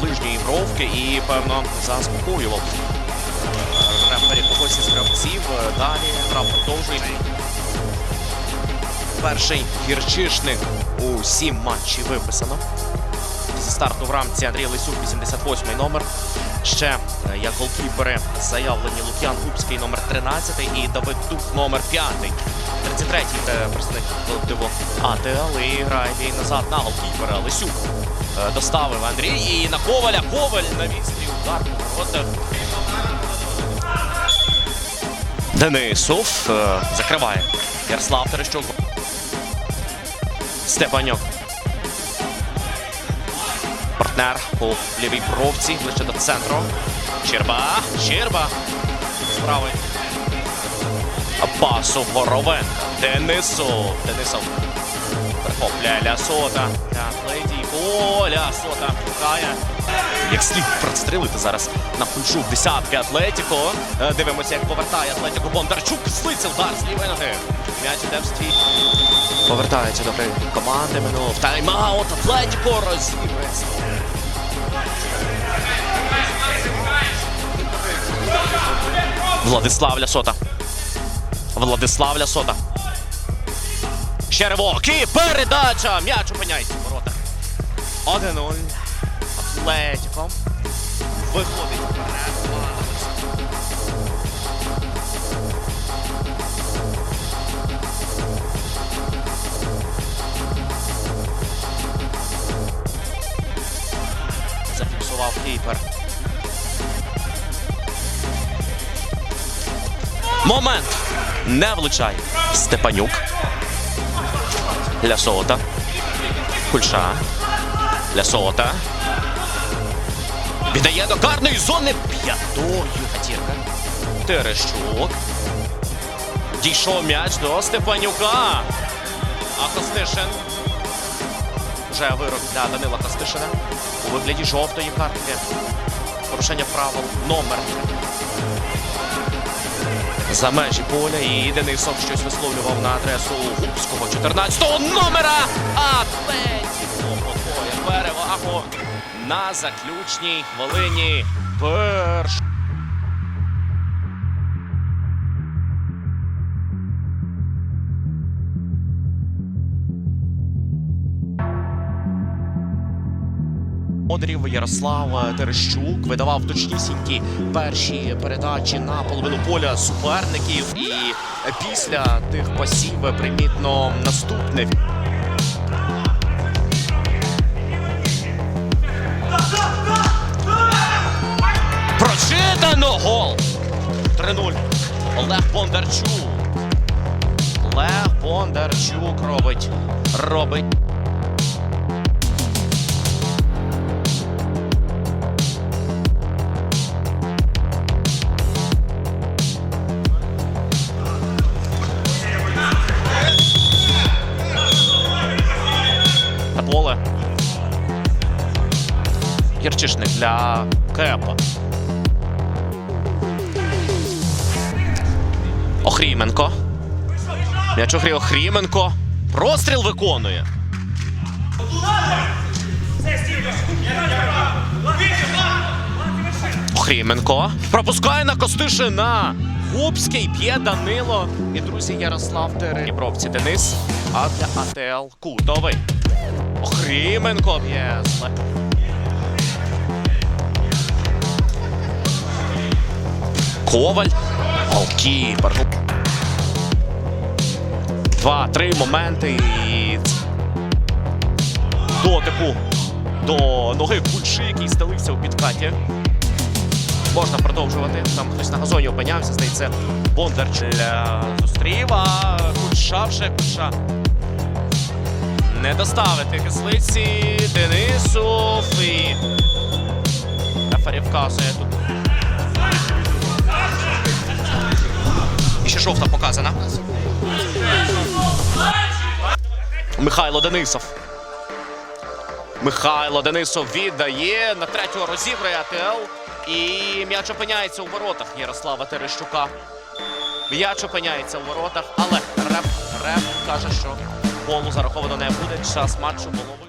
бровки і, певно, заспокоював. Е, Рефері когось із гравців. Е, Далі гра продовжує. Перший гірчишник у сім матчів виписано. Зі старту в рамці Андрій Лисюк, 88-й номер. Ще е, як голкіпери заявлені Лук'ян Губський, номер 13 і Давид Дух, номер 5. 33-й е, представник колективу АТЛ і грає він назад на голкіпера Лисюк. Е, Доставив Андрій і на Коваля. Коваль на відстрій удар воротах. Денисов е, закриває. Ярослав Терещук. Степанюк. Партнер у лівій бровці, ближче до центру. Щерба. Щерба. Справи. Пасу Горовенка. Денисов. Денисов. Перехопляє Лясота. Атлетій. О, Лясота. Шукає. Як слід прострілити зараз на пульшу в десятки Атлетіко. Е, Дивимося, як повертає Атлетіко Бондарчук. Слиться удар з лівої ноги. М'яч іде в стій. Повертається до команди минуло. Тайм-аут Атлетіко розігрується. Владислав Лясота. Владислав Лясота. Ще. І передача. М'яч опиняється в воротах. 1-0. Атлетіко. Виходить. Зафіксував кіпер. Момент. Не влучає. Степанюк. Лясота. Кульша. Лясота. Віддає до карної зони п'ятою хатірка. Терещук. Дійшов м'яч до Степанюка. А Костишин. Вже вирок для Данила Костишина у вигляді жовтої картки. Порушення правил номер. За межі поля і Денисов щось висловлював на адресу Хубського 14-го номера. Атлетіко Берева перевагу на заключній хвилині. Перш. Модарів Ярослав Терещук видавав точнісінькі перші передачі на половину поля суперників. І після тих пасів примітно наступне. Прочитано гол! 3-0. Олег Бондарчук. Олег Бондарчук робить. Робить. Для Кепа. Охріменко. М'яч огрі Охріменко. Простріл виконує. Охріменко. Пропускає на Костишина. Губський п'є Данило. І друзі Ярослав Теребровці. Денис. А для АТЛ Кутовий. Охріменко б'є. Коваль. Голкіпер. Два-три моменти і дотику до ноги Кульши, який стелився у підкаті. Можна продовжувати. Там хтось на газоні опинявся, здається, Бондарчеля зустрів, а Кульша вже Кульша. Не доставити кислиці Денисов і рефері вказує тут. І жовта показана. Михайло Денисов. Михайло Денисов віддає на третього розіграє АТЛ. І м'яч опиняється у воротах Ярослава Терещука. М'яч опиняється у воротах, але реп, реп каже, що голу зараховано не буде. Час матчу було.